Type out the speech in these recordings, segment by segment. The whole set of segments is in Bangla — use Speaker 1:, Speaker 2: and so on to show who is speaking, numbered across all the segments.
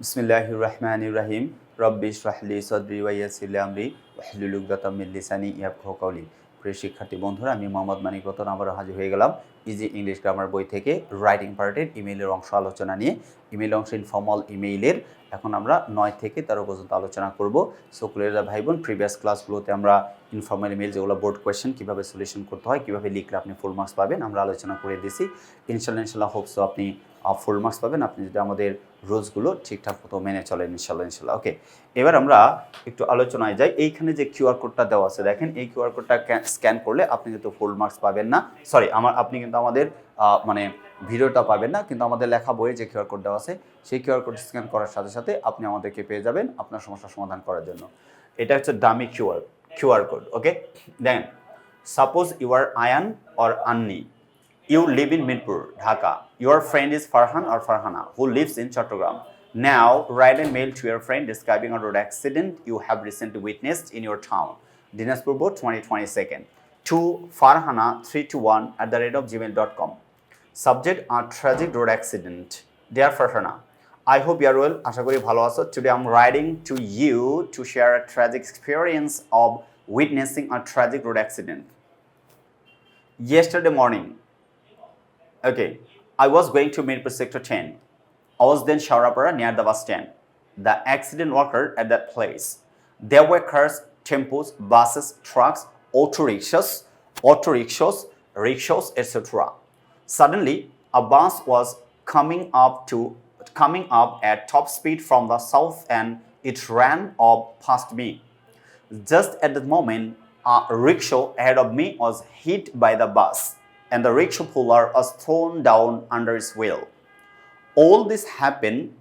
Speaker 1: বিসমিল্লাহ রহমান রাহিম রব্বিশ রাহলি সদরি ওয়াইয়াসিল আমরি ওয়াহলুলুকদাতামিল লিসানি ইয়াবখাউ কাউলি প্রিয় শিক্ষার্থী বন্ধুরা, আমি মোহাম্মদ মানিক রতন আবারও হাজির হয়ে গেলাম ইজি ইংলিশ গ্রামার বই থেকে রাইটিং পার্টের ইমেইলের অংশ আলোচনা নিয়ে। ইমেইল অংশ ইনফর্মাল ইমেইলের এখন আমরা নয় থেকে তেরো পর্যন্ত আলোচনা করব। সকলেরা ভাই বোন প্রিভিয়াস ক্লাসগুলোতে আমরা ইনফর্মাল ইমেইল যেগুলো বোর্ড কোয়েশ্চেন কীভাবে সলিউশন করতে হয়, কীভাবে লিখলে আপনি ফুল মার্কস পাবেন, আমরা আলোচনা করে দিয়েছি ইনশাল্লাহ ইনশাল্লাহ হোপসো আপনি ফুল মার্কস পাবেন। আপনি যদি আমাদের রুলসগুলো ঠিকঠাক মতো মেনে চলেন ইনশাল্লাহ ইনশাল্লাহ ওকে এবার আমরা একটু আলোচনায় যাই। এইখানে যে কিউআর কোডটা দেওয়া আছে দেখেন এই কিউআর কোডটা স্ক্যান করলে আপনি কিন্তু ফুল মার্কস পাবেন না। সরি আমার আপনি কিন্তু আমাদের মানে ভিডিওটা পাবেন না কিন্তু আমাদের লেখা বইয়ে যে কিউআর কোড দেওয়া আছে সেই কিউআর কোড স্ক্যান করার সাথে সাথে আপনি আমাদেরকে পেয়ে যাবেন আপনার সমস্যার সমাধান করার জন্য। এটা হচ্ছে dummy QR QR code okay then suppose you are Ayan or Anni you live in Midpur, Dhaka. Your friend is Farhan or Farhana, who lives in Chattogram. Now, write a mail to your friend describing a road accident you have recently witnessed in your town. Dinaspur Board 2022. To Farhana321 at the rate of gmail.com. Subject a tragic road accident. Dear Farhana, I hope you are well. আশা করি. Today I'm writing to you to share a tragic experience of witnessing a tragic road accident. Yesterday morning, Okay, I was going to Mirpur Sector 10. I was then Shaurapara near the bus stand. The accident occurred at that place. There were cars, tempos, buses, trucks, auto rickshaws, auto rickshaws, rickshaws, etc. Suddenly, a bus was coming up to coming up at top speed from the south and it ran up past me. Just at that moment, a rickshaw ahead of me was hit by the bus, and the rickshaw puller was thrown down under its wheel. All this happened.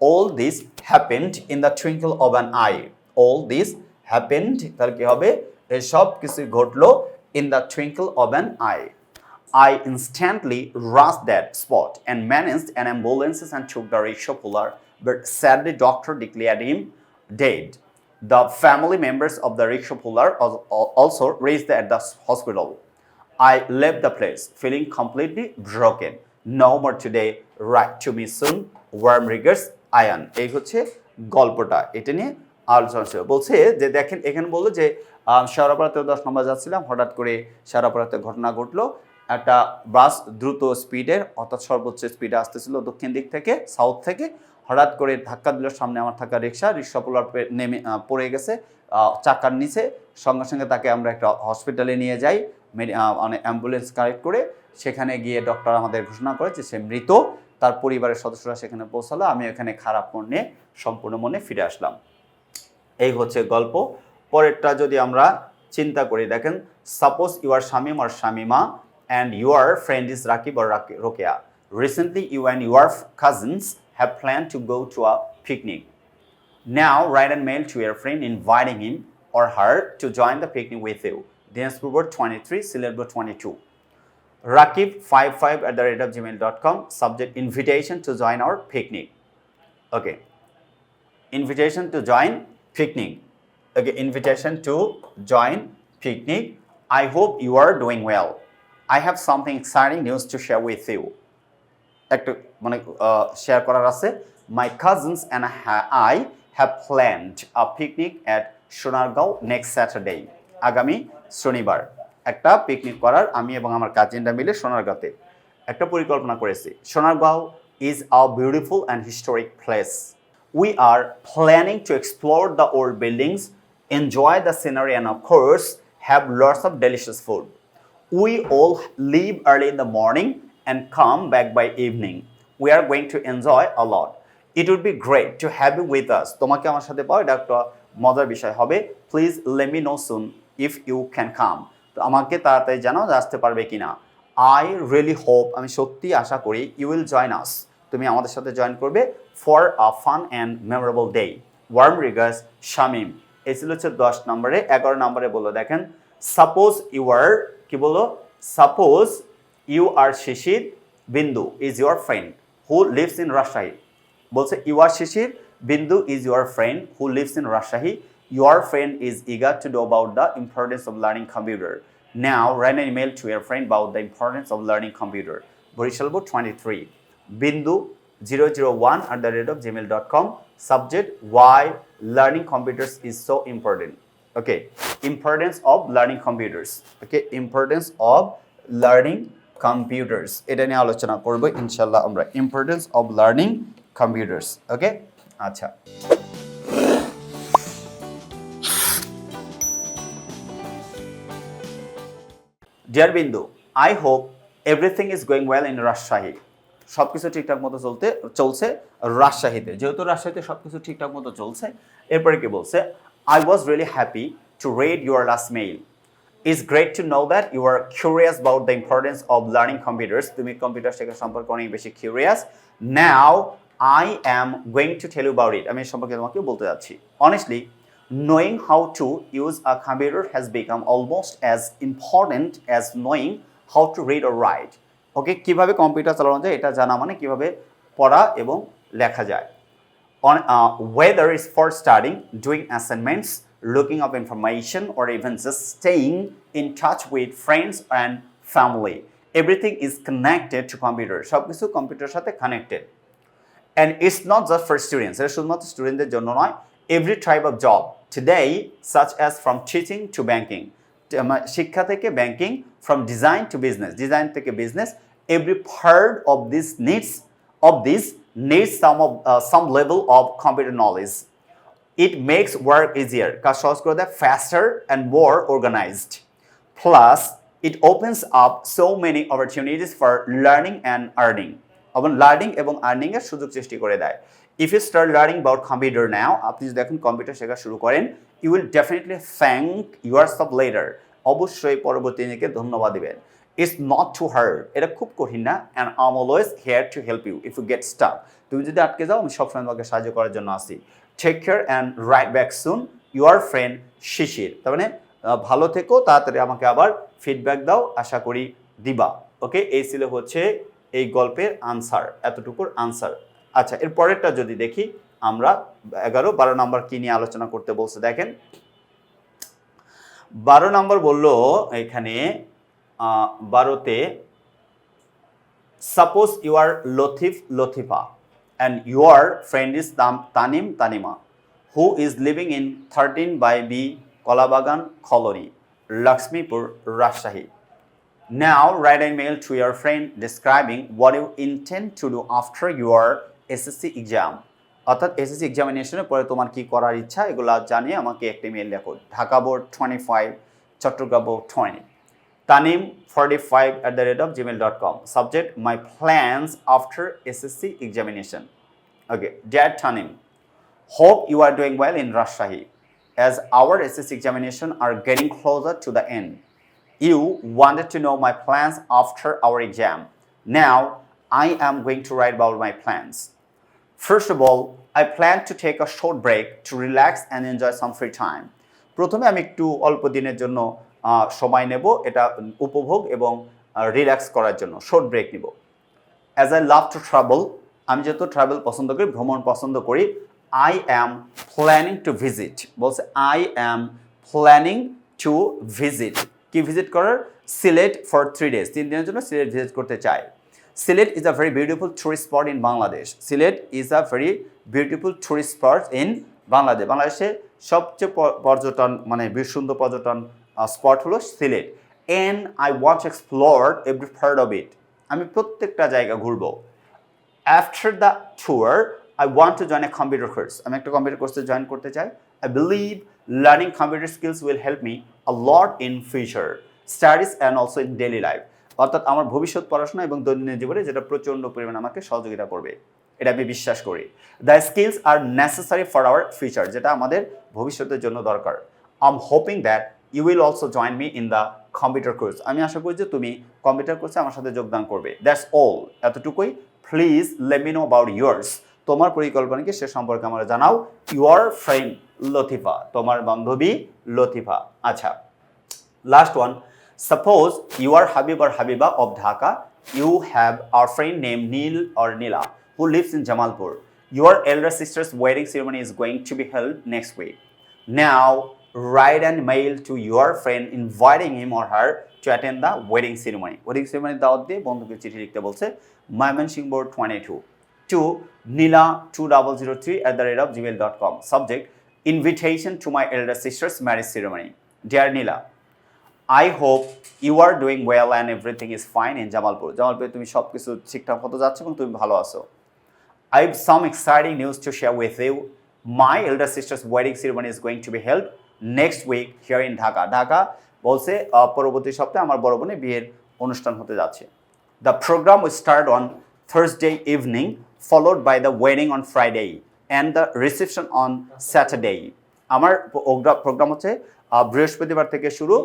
Speaker 1: All this happened in the twinkle of an eye. All this happened. তাহলে কি হবে এসব কিছু ঘটলো in the twinkle of an eye. I instantly rushed that spot and managed an ambulance and took the rickshaw puller, but sadly doctor declared him dead. The family members of the rickshaw puller was al- also raised at the hospital. I left the place feeling completely broken. No more today. Write to me soon. Warm regards, Ayan. এই হচ্ছে গল্পটা এটা নিয়ে আলোচনা ছিল বলছে যে দেখেন এখানে বলল যে শেওড়াপাড়াতে দশ নম্বর যাচ্ছিলাম হঠাৎ করে শেওড়াপাড়াতে ঘটনা ঘটলো একটা বাস দ্রুত স্পিডের অর্থাৎ সর্বোচ্চ স্পিডে আসতেছিল দক্ষিণ দিক থেকে সাউথ থেকে হঠাৎ করে ধাক্কা দিল সামনে আমার থাকা রিক্সা রিক্সা পোলার নেমে পড়ে গেছে চাকার নিচে সঙ্গে সঙ্গে তাকে আমরা একটা হসপিটালে নিয়ে যাই অ্যাম্বুলেন্স কালেক্ট করে সেখানে গিয়ে ডক্টর আমাদের ঘোষণা করে যে সে মৃত, তার পরিবারের সদস্যরা সেখানে পৌঁছালো, আমি এখানে খারাপ মনে, সম্পূর্ণ মনে ফিরে আসলাম। এই হচ্ছে গল্প। পরেরটা যদি আমরা চিন্তা করি, দেখেন suppose you are Shamim or Shamima and your friend is Rakib or Rokeya. Recently you and your cousins have plan to go to a picnic Now write a mail to your friend inviting him or her to join the picnic with you. Dinaspur Board 23, Silver 22. Rakib55 at the rate of gmail.com. Subject invitation to join our picnic. Okay. Invitation to join picnic. Okay, invitation to join picnic. I hope you are doing well. I have something exciting news to share with you. একটা মানে শেয়ার করার আছে my cousins and I have planned a picnic at Sonargaon next Saturday আগামী শনিবার। একটা পিকনিক করার আমি এবং আমার কাজিনরা মিলে সোনারগাঁতে একটা পরিকল্পনা করেছি। Sonargaon is a beautiful and historic place we are planning to explore the old buildings enjoy the scenery and of course have lots of delicious food we all leave early in the morning and come back by evening we are going to enjoy a lot. It would be great to have you with us. তোমাকে আমার সাথে পাওয়া এটা একটা মজার বিষয় হবে। Please let me know soon if you can come তো আমাকে তাড়াতাড়ি জানাও আসতে পারবে কিনা। আই রিয়েলি হোপ আমি সত্যি আশা করি ইউ উইল জয়েন আস তুমি আমাদের সাথে জয়েন করবে for a fun and memorable day warm regards Shamim এই ছিল হচ্ছে দশ নম্বরে, এগারো নম্বরে বলল, দেখেন সাপোজ ইউ আর কি বলো suppose you are Shishir Bindu is your friend who lives in Rajshahi বলছে you are Shishir Bindu is your friend who lives in Rajshahi your friend is eager to do about the importance of learning computer now write an email to your friend about the importance of learning computer. Zero one at the rate of Gmail dot com subject why learning computers is so important okay importance of learning computers okay importance of learning computers এটা নিয়ে আলোচনা করব ইনশাল্লাহ আমরা। Importance of learning computers okay আচ্ছা। Dear Bindu I hope everything is going well in Rajshahi সব কিছু ঠিকঠাক মতো চলতে, চলছে রাজশাহীতে যেহেতু রাজশাহীতে সব কিছু ঠিকঠাক মতো চলছে, এরপরে কি বলছে? I was really happy to read your last mail it's great to know that you are curious about the importance of learning computers তুমি কম্পিউটার শেখা সম্পর্কে অনেক বেশি curious now I am going to tell you about it আমি সম্পর্কে তোমাকে বলতে যাচ্ছি। Honestly knowing how to use a computer has become almost as important as knowing how to read or write okay কীভাবে কম্পিউটার চালানো যায় এটা জানা মানে কীভাবে পড়া এবং লেখা যায় on uh, whether it's for studying, doing assignments, looking up information, or even just staying in touch with friends and family. Everything is connected to computer. সব কিছু কম্পিউটারের সাথে connected and it's not just for students এটা শুধুমাত্র স্টুডেন্টদের জন্য নয় every type of job today such as from teaching to banking শিক্ষা থেকে banking from design to business design থেকে business every part of this needs of this needs some of some level of computer knowledge it makes work easier. কাজ সহজ করে দেয়, faster and more organized. Plus, it opens up so many opportunities for learning and earning. এবং লার্নিং এবং আর্নিং এর সুযোগ সৃষ্টি করে দেয়। If you start learning about computer now আপনি যদি এখন কম্পিউটার শেখা শুরু করেন you will definitely thank your সব লেটার অবশ্যই পরবর্তী দিনকে ধন্যবাদ দিবেন। ইটস নট টু হার্ড এটা খুব কঠিন না and I'm always here to help you if you get stuck তুমি যদি আটকে যাও, আমি সবসময় তোমাকে সাহায্য করার জন্য আসি take care and write back soon your friend Shishir তার মানে ভালো থেকো, তাড়াতাড়ি আমাকে আবার ফিডব্যাক দাও। আশা করি দিবা। ওকে এই ছিল হচ্ছে এই গল্পের আনসার এতটুকুর আনসার আচ্ছা এর পরেরটা যদি দেখি, আমরা এগারো, বারো নম্বর কী নিয়ে আলোচনা করতে বলছে, দেখেন। বারো নম্বর বলল এখানে বারোতে suppose you are Latif Latifa and your friend is তাম Tanim Tanima who is living in thirteen by B Kalabagan খলরি Lakshmipur Rajshahi now write an mail to your friend describing what you intend to do after your SSC exam. অর্থাৎ এসএসসি এক্সামিনেশনের পরে তোমার কি করার ইচ্ছা এগুলো জানিয়ে আমাকে একটা মেল লেখো Dhaka board twenty five Chittagong board twenty Tanim forty five at the rate of Gmail dot com subject my plans after SSC examination okay dad Tanim Hope you are doing well in Rajshahi. As our SSC examination are getting closer to the end, you wanted to know my plans after our exam. Now, I am going to write about my plans. First of all, I plan to take a short break to relax and enjoy some free time. প্রথমে আমি একটু অল্প দিনের জন্য সময় নেব এটা উপভোগ এবং রিল্যাক্স করার জন্য শর্ট ব্রেক নিব। As I love to travel আমি যেহেতু ট্রাভেল পছন্দ করি ভ্রমণ পছন্দ করি I am planning to visit বলছে I am planning to visit কি ভিজিট করার? সিলেট ফর থ্রি ডেজ তিন দিনের জন্য সিলেট ভিজিট করতে চাই। Sylhet is a very beautiful tourist spot in Bangladesh Sylhet is a very beautiful tourist spot in Bangladesh বাংলাদেশে সবচেয়ে পর্যটন মানে সুন্দর পর্যটন স্পট হলো Sylhet and I want explore every part of it আমি প্রত্যেকটা জায়গা ঘুরবো। After the tour I want to join a computer course আমি একটা কম্পিউটার কোর্সে জয়েন করতে চাই। I believe learning computer skills will help me a lot in future studies and also in daily life অর্থাৎ আমার ভবিষ্যৎ পড়াশোনা এবং দৈনন্দিন জীবনে যেটা প্রচণ্ড পরিমাণে আমাকে সহযোগিতা করবে, এটা আমি বিশ্বাস করি। The skills are necessary for our future যেটা আমাদের ভবিষ্যতের জন্য দরকার। I am hoping that you will also join me in the computer course আমি আশা করি যে তুমি কম্পিউটার কোর্সে আমার সাথে যোগদান করবে। দ্যাটস অল এতটুকুই। Please let me know about yours তোমার পরিকল্পনা কি সে সম্পর্কে আমরা জানাও। Your friend Latifa. তোমার বান্ধবী লতিফা। আচ্ছা last one. Suppose you are Habib or Habiba of Dhaka. You have our friend named Neil or Nila who lives in Jamalpur. Your elder sister's wedding ceremony is going to be held next week. Now, write an mail to your friend inviting him or her to attend the wedding ceremony. Wedding ceremony দাওয়াত দিয়ে বন্ধুকে চিঠি লিখতে বলছে Mymensingh board twenty two to nila2003 at the rate of. Subject Invitation to my elder sister's marriage ceremony. Dear Nila, I I hope you are doing well and everything is fine in Jamalpur জামালপুরে তুমি সব কিছু ঠিকঠাক মতো যাচ্ছ এবং তুমি ভালো আছো। I have some exciting news to share with you my elder sister's wedding ceremony is going to be held next week here in Dhaka Dhaka বলছে পরবর্তী সপ্তাহে আমার বড় বোনের বিয়ের অনুষ্ঠান হতে যাচ্ছে। The programme with start on Thursday evening followed by the wedding on Friday and the reception on Saturday আমার প্রোগ্রাম হচ্ছে বৃহস্পতিবার থেকে শুরু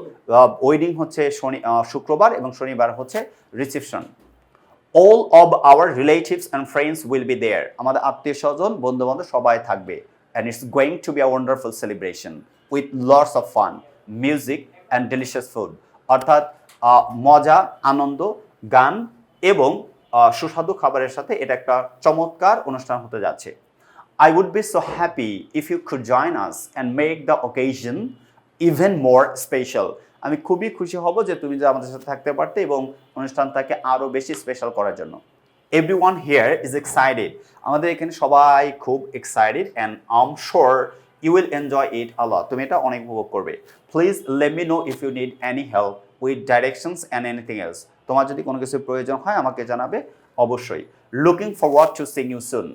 Speaker 1: ওয়েডিং হচ্ছে শনি শুক্রবার এবং শনিবার হচ্ছে reception. All of our relatives and friends will be there আমাদের আত্মীয় স্বজন বন্ধু বান্ধব সবাই থাকবে। And it's going to be a wonderful celebration with lots of fun music and delicious food অর্থাৎ মজা, আনন্দ, গান এবং সুস্বাদু খাবারের সাথে এটা একটা চমৎকার অনুষ্ঠান হতে যাচ্ছে। I would be so happy if you could join us and make the occasion even more special আমি খুবই খুশি হব যে তুমি যে আমাদের সাথে থাকতে পারতে এবং অনুষ্ঠানটাকে আরও বেশি স্পেশাল করার জন্য। Everyone here is excited আমাদের এখানে সবাই খুব excited and I'm sure you will enjoy it আল্লাহ তুমি এটা অনেক উপভোগ করবে। Please let me know if you need any help with directions and anything else তোমার যদি কোনো কিছুর প্রয়োজন হয়, আমাকে জানাবে অবশ্যই। Looking forward to seeing you soon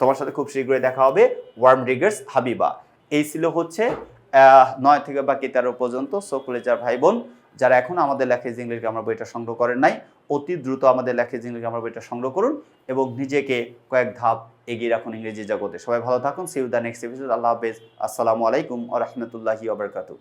Speaker 1: তোমার সাথে খুব শীঘ্রই দেখা হবে। ওয়ার্ম রিগার্স হাবিবা এই ছিল হচ্ছে নয় থেকে বাকি তেরো পর্যন্ত সো কলেজার ভাই বোন যারা এখন আমাদের লেখা ইংলিশ গ্রামার বইটা সংগ্রহ করেন নাই, অতি দ্রুত আমাদের লেখেজ ইংলিশ গ্রামার বইটা সংগ্রহ করুন এবং নিজেকে কয়েক ধাপ এগিয়ে রাখুন ইংরেজি জগতে। সবাই ভালো থাকুন see you the next episode আল্লাহ হাফেজ, আসসালামু আলাইকুম ও রহমতুল্লাহি ওবরকাতু